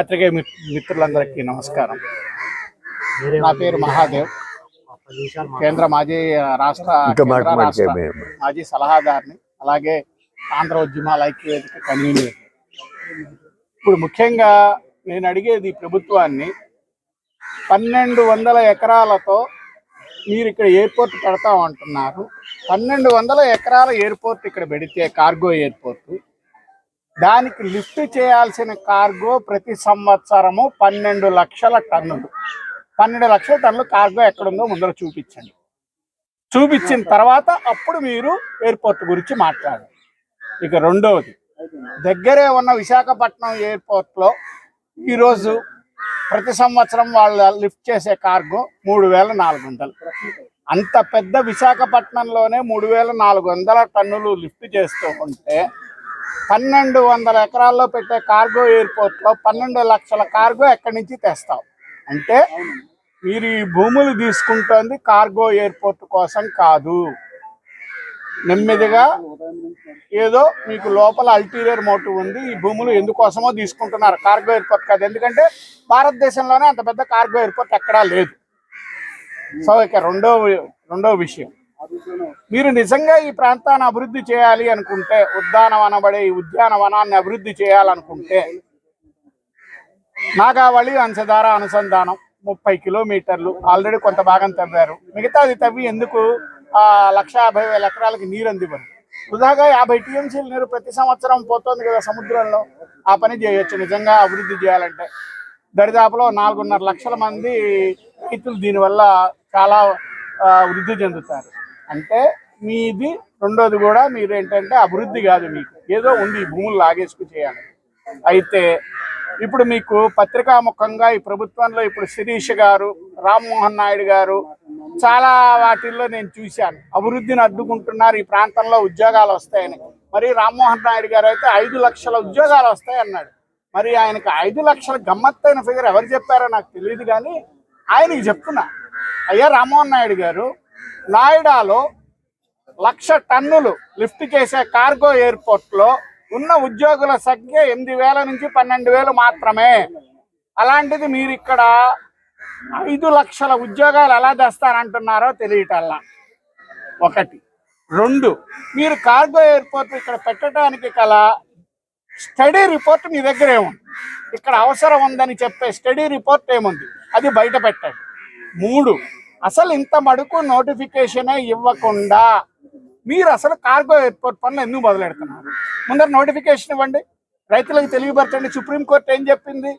పత్రికే myth- మిత్రులందరికీ నమస్కారం. నా పేరు మహాదేవ్. కేంద్ర మాజీ రాష్ట్ర. మాజీ సలహాదారుని అలాగే ఆంధ్ర ఉద్యమాల ఐక్యవేదిక కన్వీనర్. ఇప్పుడు ముఖ్యంగా నేను అడిగేది ప్రభుత్వాన్ని పన్నెండు వందల ఎకరాలతో మీరు ఇక్కడ ఎయిర్పోర్ట్ పెడతాం అంటున్నారు పన్నెండు వందల ఎకరాల ఎయిర్పోర్ట్ ఇక్కడ పెడితే కార్గో ఎయిర్పోర్ట్ దానికి లిఫ్ట్ చేయాల్సిన కార్గో ప్రతి సంవత్సరము పన్నెండు లక్షల టన్నులు. పన్నెండు లక్షల టన్నులు కార్గో ఎక్కడుందో ముందర చూపించండి. చూపించిన తర్వాత అప్పుడు మీరు ఎయిర్పోర్ట్ గురించి మాట్లాడండి. ఇక రెండవది దగ్గరే ఉన్న విశాఖపట్నం ఎయిర్పోర్ట్లో ఈరోజు ప్రతి సంవత్సరం వాళ్ళు లిఫ్ట్ చేసే కార్గో మూడు వేల నాలుగు వందలు. అంత పెద్ద విశాఖపట్నంలోనే మూడు వేల నాలుగు వందల టన్నులు లిఫ్ట్ చేస్తూ ఉంటే పన్నెండు వందల ఎకరాల్లో పెట్టే కార్గో ఎయిర్పోర్ట్లో పన్నెండు లక్షల కార్గో ఎక్కడి నుంచి తెస్తావు? అంటే మీరు ఈ భూములు తీసుకుంటోంది కార్గో ఎయిర్పోర్ట్ కోసం కాదు. నెమ్మదిగా ఏదో మీకు లోపల అల్టీరియర్ మోటివ్ ఉంది ఈ భూములు ఎందుకోసమో తీసుకుంటున్నారు కార్గో ఎయిర్పోర్ట్ కాదు. ఎందుకంటే భారతదేశంలోనే అంత పెద్ద కార్గో ఎయిర్పోర్ట్ ఎక్కడా లేదు. సో ఇక రెండో రెండో విషయం. మీరు నిజంగా ఈ ప్రాంతాన్ని అభివృద్ధి చేయాలి అనుకుంటే ఉద్యానవనబడే ఈ ఉద్యానవనాన్ని అభివృద్ధి చేయాలనుకుంటే నాగావళి అంశధార అనుసంధానం ముప్పై కిలోమీటర్లు. ఆల్రెడీ కొంత భాగం తవ్వారు. మిగతాది తవ్వి ఎందుకు? ఆ లక్ష యాభై వేల ఎకరాలకి నీరు అందివ్వరు. వృధాగా యాభై టీఎంసీల నీరు ప్రతి సంవత్సరం పోతుంది కదా సముద్రంలో. ఆ పని చేయొచ్చు. నిజంగా అభివృద్ధి చేయాలంటే దరిదాపులో నాలుగున్నర లక్షల మంది రైతులు దీనివల్ల చాలా వృద్ధి చెందుతారు. అంటే మీది రెండోది కూడా మీరు ఏంటంటే అభివృద్ధి కాదు మీకు. ఏదో ఉంది భూములు లాగేసుకు చేయాలి. అయితే ఇప్పుడు మీకు పత్రికాముఖంగా ఈ ప్రభుత్వంలో ఇప్పుడు శిరీష్ గారు రామ్మోహన్ నాయుడు గారు చాలా వాటిల్లో నేను చూశాను. అభివృద్ధిని అడ్డుకుంటున్నారు. ఈ ప్రాంతంలో ఉద్యోగాలు వస్తాయని. మరి రామ్మోహన్ నాయుడు గారు అయితే ఐదు లక్షల ఉద్యోగాలు వస్తాయి అన్నాడు. మరి ఆయనకి ఐదు లక్షల గమ్మత్తైన ఫిగర్ ఎవరు చెప్పారో నాకు తెలియదు కానీ ఆయనకి చెప్తున్నా. అయ్యా రామ్మోహన్ నాయుడు గారు నాయిడాలో లక్ష టన్నులు లిఫ్ట్ చేసే కార్గో ఎయిర్పోర్ట్లో ఉన్న ఉద్యోగుల సంఖ్య ఎనిమిది వేల నుంచి పన్నెండు వేలు మాత్రమే. అలాంటిది మీరు ఇక్కడ ఐదు లక్షల ఉద్యోగాలు ఎలా తెస్తారంటున్నారో తెలియటల్లా. ఒకటి. రెండు. మీరు కార్గో ఎయిర్పోర్ట్ ఇక్కడ పెట్టడానికి గల స్టడీ రిపోర్ట్ మీ దగ్గర ఏముంది ఇక్కడ అవసరం ఉందని చెప్పే స్టడీ రిపోర్ట్ ఏముంది? అది బయట పెట్టండి. మూడు. అసలు ఇంత మడుకు నోటిఫికేషనే ఇవ్వకుండా మీరు అసలు కార్గో ఎయిర్పోర్ట్ పనులు ఎందుకు మొదలెడుతున్నారు? ముందర నోటిఫికేషన్ ఇవ్వండి. రైతులకు తెలియపరచండి. సుప్రీంకోర్టు ఏం చెప్పింది?